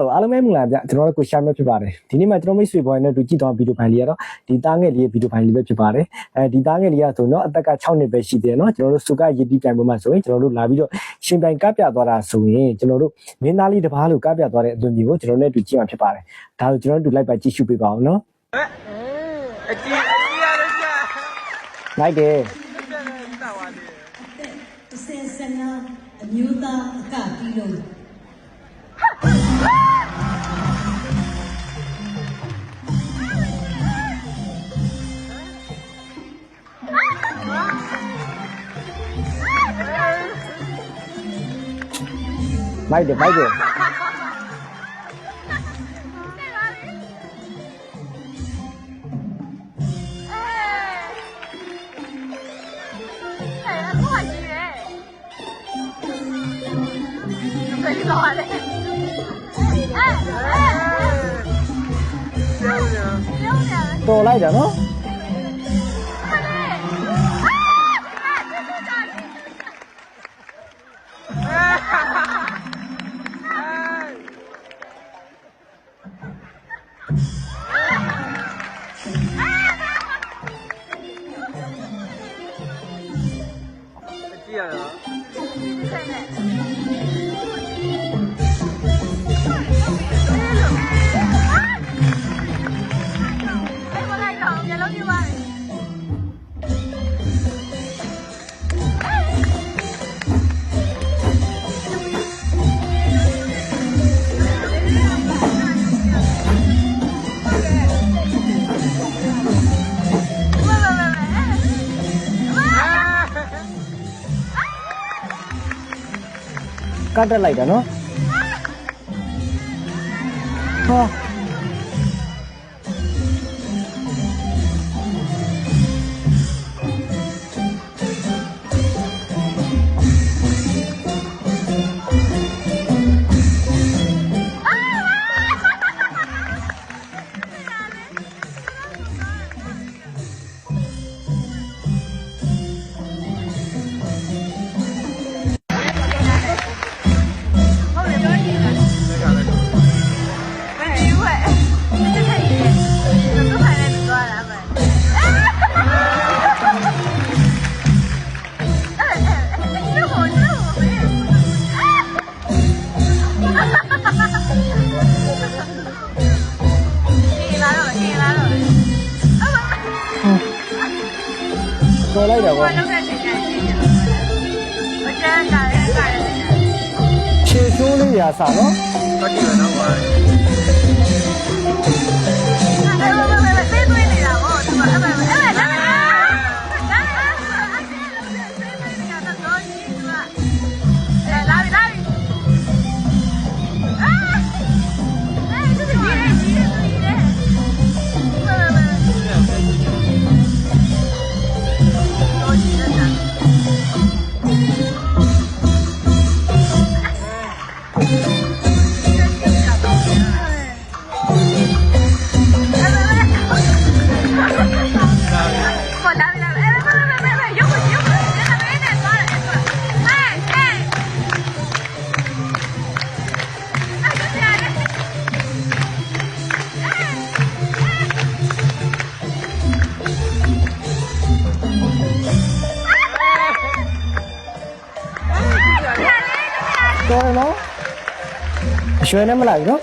တော့အားလုံးပဲမင်္ဂလာဗျကျွန်တော်တို့ကိုရှာမြတ်ဖြစ်ပါတယ်ဒီနေ့မှာကျွန်တော်မိတ်ဆွေပေါ်နဲ့တူကြည့်သွားဗီဒီယိုဖိုင်လေးကတော့ဒီတားငယ်လေးရဲ့ဗီဒီယိုဖိုင်လေးပဲဖြစ်ပါတယ်အဲဒီတားငယ်လေးကဆိုတော့အသက်က6နှစ်ပဲရှိသေးတယ်เนาะကျွန်တော်တို့စုကရည်တီးပြိုင်ပွဲမှာဆိုရင်ကျွန်တော်တို့လာပြီးတော့ရှင်ပြိုင်ကပြသွားတာဆိုရင်ကျွန်တော်တို့မင်းသားလေးတစ်ပါးလို့ကပြသွားတဲ့အသွင်မျိုးကိုကျွန်တော်နဲ့တူကြည့်မှာဖြစ်ပါတယ်ဒါဆိုကျွန်တော်တို့လိုက်ပါကြည့်ရှုပေးပါအောင်เนาะ အကြည့်အကြည့်ရတော့ကြာ လိုက်တယ် တောက်ပါလေ တစ်ဆယ်ဆယ်နာအမျိုးသားအကပြီးလို့ လိုက်တယ်လိုက်တယ် တော်လို ကတ်တက်လိုက်တာနော်ဟာ တော်လိုက်တာကွာလောက်တဲ့ချိန်ကျရင်မကြမ်းတာလည်းအကြမ်းချေဆိုးလေးရာစားနော်ဟုတ်တယ်နော်ကွာ တော့ပါ အရွှဲနဲ့မလိုက်ဘူးနော်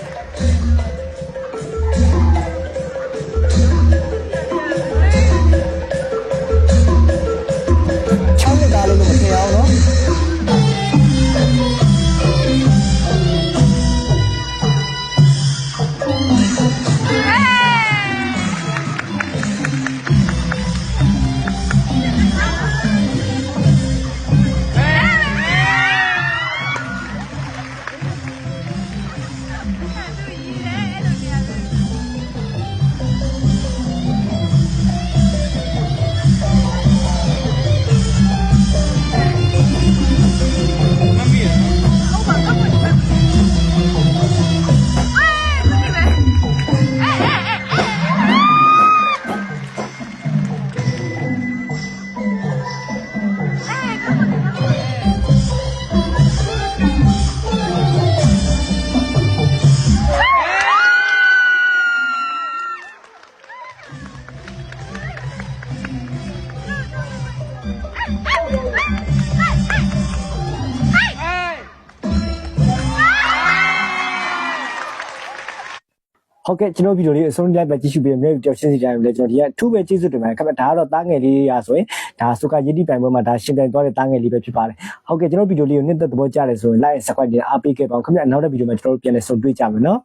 ဟုတ်ကဲ့ကျွန်တော်ဗီဒီယိုလေးအဆုံးလိုက်ပဲကြည့်ရှုပြီးမြေတယောက်ရှင်းစီကြတယ်လေကျွန်တော်ဒီကအထူးပဲကျေးဇူးတင်ပါတယ်ခင်ဗျဒါကတော့တားငယ်လေးရာဆိုရင်ဒါစုကယတိပြိုင်ပွဲမှာဒါရှင်ပြိုင်သွားတဲ့တားငယ်လေးပဲဖြစ်ပါတယ်ဟုတ်ကဲ့ကျွန်တော်ဗီဒီယိုလေးကိုနှစ်သက်သဘောကျတယ်ဆိုရင် like and subscribe နဲ့အားပေးခဲ့ပါဦးခင်ဗျနောက်တဲ့ဗီဒီယိုမှာကျွန်တော်တို့ပြန်လည်ဆုံတွေ့ကြမယ်နော်